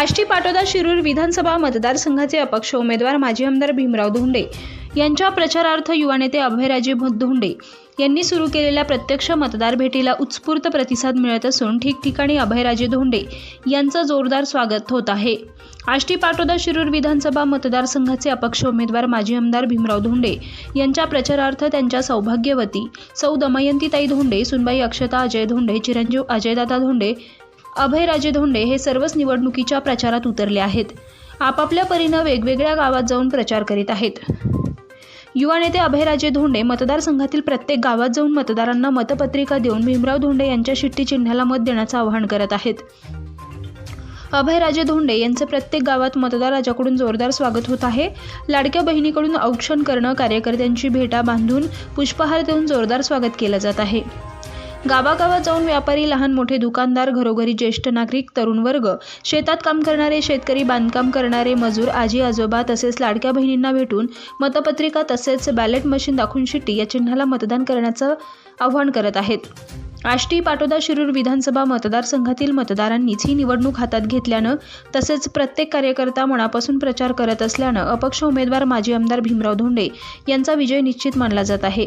आष्टी पाटोदा शिरूर विधानसभा मतदारसंघाचे अपक्ष उमेदवार माजी आमदार भीमराव धोंडे यांच्या प्रचारार्थ युवा नेते अभयराजे धोंडे यांनी सुरू केलेल्या प्रत्यक्ष मतदार भेटीला उत्स्फूर्त प्रतिसाद मिळत असून ठिकठिकाणी अभयराजे धोंडे यांचं जोरदार स्वागत होत आहे. आष्टी पाटोदा शिरूर विधानसभा मतदारसंघाचे अपक्ष उमेदवार माजी आमदार भीमराव धोंडे यांच्या प्रचारार्थ त्यांच्या सौभाग्यवती सौ दमयंतीताई धोंडे सुनबाई अक्षता अजय धोंडे चिरंजीव अजयदादा धोंडे अभयराजे धोंडे हे सर्वच निवडणुकीच्या प्रचारात उतरले आहेत. आपापल्या परीनं वेगवेगळ्या गावात जाऊन प्रचार करीत आहेत. युवा नेते अभयराजे धोंडे मतदारसंघातील प्रत्येक गावात जाऊन मतदारांना मतपत्रिका देऊन भीमराव धोंडे यांच्या शिट्टी चिन्हाला मत देण्याचं आवाहन करत आहेत. अभयराजे धोंडे यांचे प्रत्येक गावात मतदाराच्याकडून जोरदार स्वागत होत आहे. लाडक्या बहिणीकडून औक्षण करणं कार्यकर्त्यांची भेटा बांधून पुष्पहार देऊन जोरदार स्वागत केलं जात आहे. गावागावात जाऊन व्यापारी लहान मोठे दुकानदार घरोघरी ज्येष्ठ नागरिक तरुण वर्ग शेतात काम करणारे शेतकरी बांधकाम करणारे मजूर आजी आजोबा तसेच लाडक्या बहिणींना भेटून मतपत्रिका तसेच बॅलेट मशीन दाखवून शिट्टी या चिन्हाला मतदान करण्याचं आवाहन करत आहेत. आष्टी पाटोदा शिरूर विधानसभा मतदारसंघातील मतदारांनीच ही निवडणूक हातात घेतल्यानं तसेच प्रत्येक कार्यकर्ता मनापासून प्रचार करत असल्यानं अपक्ष उमेदवार माजी आमदार भीमराव धोंडे यांचा विजय निश्चित मानला जात आहे.